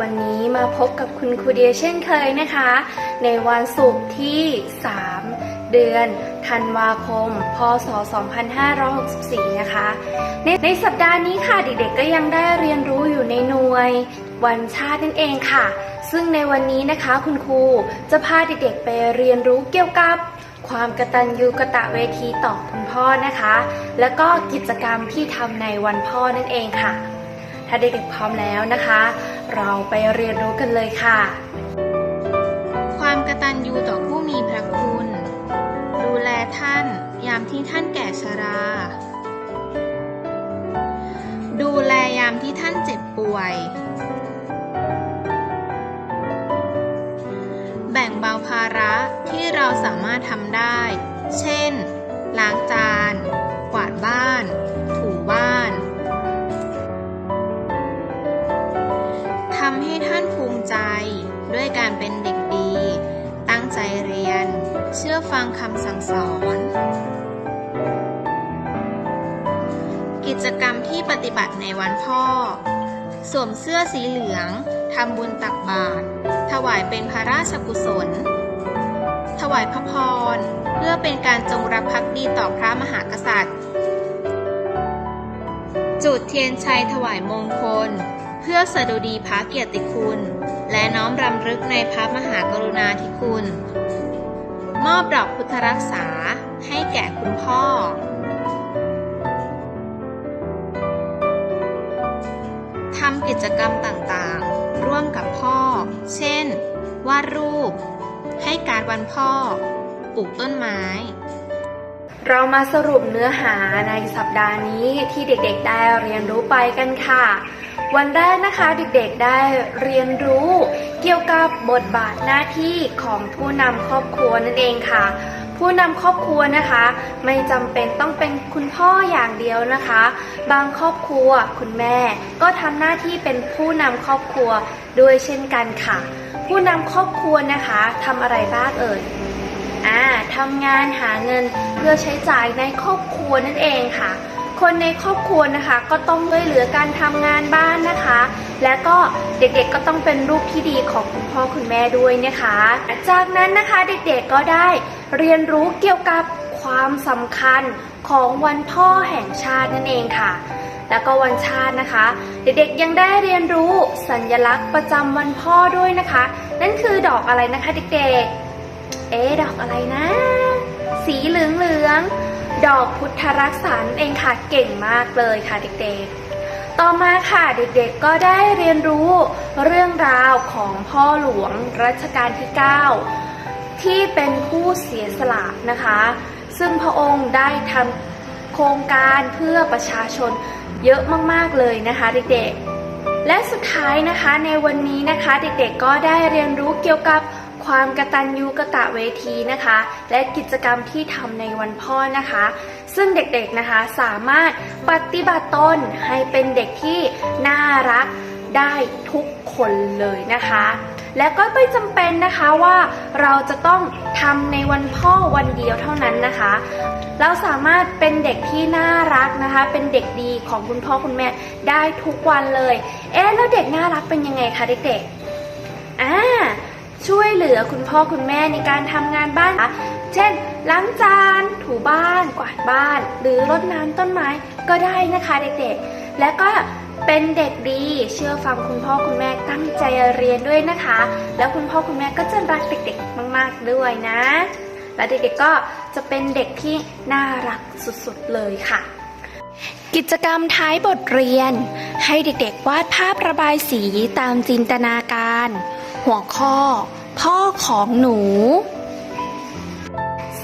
วันนี้มาพบกับคุณครูเดียเช่นเคยนะคะ ในวันศุกร์ที่ 3 เดือนธันวาคม พศ 2564 นะคะ ในในสัปดาห์นี้ค่ะเด็กๆก็ยังได้เรียนรู้อยู่ในหน่วยวันชาตินั่นเองค่ะ ซึ่งในวันนี้นะคะคุณครูจะพาเด็กๆไปเรียนรู้เกี่ยวกับความกระตัญญูกะตะเวทีต่อคุณพ่อนะคะ แล้วก็กิจกรรมที่ทำในวันพ่อนั่นเองค่ะ ถ้าเด็กๆพร้อมแล้วนะคะ เราไปเรียนรู้กันเลยค่ะ ความกตัญญูต่อผู้มีพระคุณ ดูแลท่านยามที่ท่านแก่ชรา ดูแลยามที่ท่านเจ็บป่วย แบ่งเบาภาระที่เราสามารถทำได้ เช่น ล้างจาน กวาดบ้าน เชื่อฟังคำสั่งสอน กิจกรรมที่ปฏิบัติในวันพ่อ สวมเสื้อสีเหลือง ทำบุญตักบาตร ถวายเป็นพระราชกุศล ถวายพระพร เพื่อเป็นการจงรักภักดีต่อพระมหากษัตริย์ จุดเทียนชัยถวายมงคล เพื่อสดุดีพระเกียรติคุณ และน้อมรำลึกในพระมหากรุณาธิคุณ มอบดอกพุทธรักษาให้แก่คุณพ่อ ทำกิจกรรมต่างๆ ร่วมกับพ่อ เช่น วาดรูป ให้การวันพ่อ ปลูกต้นไม้ เรามาสรุปเนื้อหาในสัปดาห์นี้ที่เด็กๆได้เรียนรู้ไปกันค่ะ วันแรกนะคะเด็กๆได้เรียนรู้เกี่ยวกับบทบาทหน้าที่ของผู้นำครอบครัวนั่นเองค่ะ ผู้นำครอบครัวนะคะ ไม่จำเป็นต้องเป็นคุณพ่ออย่างเดียวนะคะ บางครอบครัวคุณแม่ก็ทำหน้าที่เป็นผู้นำครอบครัวด้วยเช่นกันค่ะ ผู้นำครอบครัวนะคะทำอะไรบ้างเอ่ยอ่าทำงานหาเงินเพื่อใช้จ่ายในครอบครัวนั่นเองค่ะ คนในครอบครัวนะคะ ก็ต้องช่วยเหลือการทำงานบ้านนะคะ และก็เด็กๆก็ต้องเป็นลูกที่ดีของคุณพ่อคุณแม่ด้วยนะคะ จากนั้นนะคะเด็กๆก็ได้เรียนรู้เกี่ยวกับความสำคัญของวันพ่อแห่งชาตินั่นเองค่ะ แล้วก็วันชาตินะคะ เด็กๆยังได้เรียนรู้สัญลักษณ์ประจำวันพ่อด้วยนะคะ นั่นคือดอกอะไรนะคะเด็กๆ เอ๊ดอกอะไรนะ สีเหลืองเหลืองๆ ดอกพุทธรักษานั่นเองค่ะเก่งมากเลยค่ะเด็กๆ ต่อมาค่ะเด็กๆก็ได้เรียนรู้เรื่องราวของพ่อหลวงรัชกาลที่ 9 ที่เป็นผู้เสียสละนะคะ ซึ่งพระองค์ได้ทำโครงการเพื่อประชาชนเยอะมากๆเลยนะคะเด็กๆ และสุดท้ายนะคะในวันนี้นะคะเด็กๆก็ได้เรียนรู้เกี่ยวกับ ความกตัญญูกะตะเวทีนะคะ และกิจกรรมที่ทำในวันพ่อนะคะ ซึ่งเด็กๆนะคะสามารถปฏิบัติตนให้เป็นเด็กที่น่ารักได้ทุกคนเลยนะคะ และก็ไม่จำเป็นนะคะว่าเราจะต้องทำในวันพ่อวันเดียวเท่านั้นนะคะ เราสามารถเป็นเด็กที่น่ารักนะคะ เป็นเด็กดีของคุณพ่อคุณแม่ได้ทุกวันเลย เอ๊ะแล้วเด็กน่ารักเป็นยังไงคะเด็กๆอ่า ช่วยเหลือคุณพ่อคุณแม่ในการทำงานบ้านคะเช่น ล้างจาน ถูบ้าน กวาดบ้าน หรือรดน้ำต้นไม้ก็ได้นะคะเด็กๆ และก็เป็นเด็กดี เชื่อฟังคุณพ่อคุณแม่ตั้งใจเรียนด้วยนะคะ แล้วคุณพ่อคุณแม่ก็จะรักเด็กๆ มากๆด้วยนะ และเด็กๆก็จะเป็นเด็กที่น่ารักสุดๆเลยค่ะ กิจกรรมท้ายบทเรียน ให้เด็กๆ วาดภาพระบายสีตามจินตนาการ หัวข้อ พ่อของหนู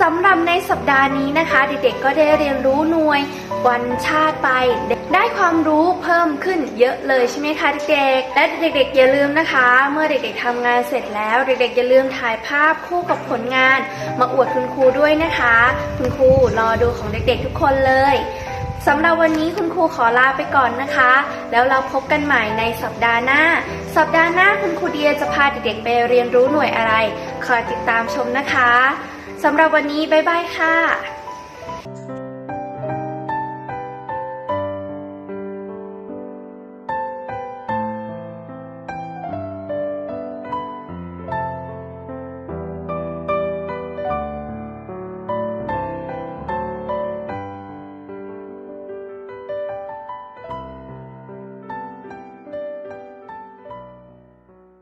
สำหรับในสัปดาห์นี้นะคะ เด็กๆ ก็ได้เรียนรู้หน่วยวันชาติไป ได้ความรู้เพิ่มขึ้นเยอะเลยใช่ไหมคะเด็กๆ และเด็กๆ อย่าลืมนะคะ เมื่อเด็กๆทำงานเสร็จแล้ว เด็กๆ อย่าลืมถ่ายภาพคู่กับผลงาน มาอวดคุณครูด้วยนะคะ คุณครูรอดูของเด็กๆ ทุกคนเลย สำหรับวันนี้คุณครูขอลาไปก่อนนะคะ แล้วเราพบกันใหม่ในสัปดาห์หน้า สัปดาห์หน้าคุณครูเดียจะพาเด็กๆไปเรียนรู้หน่วยอะไร คอยติดตามชมนะคะสำหรับวันนี้บ๊ายบายค่ะ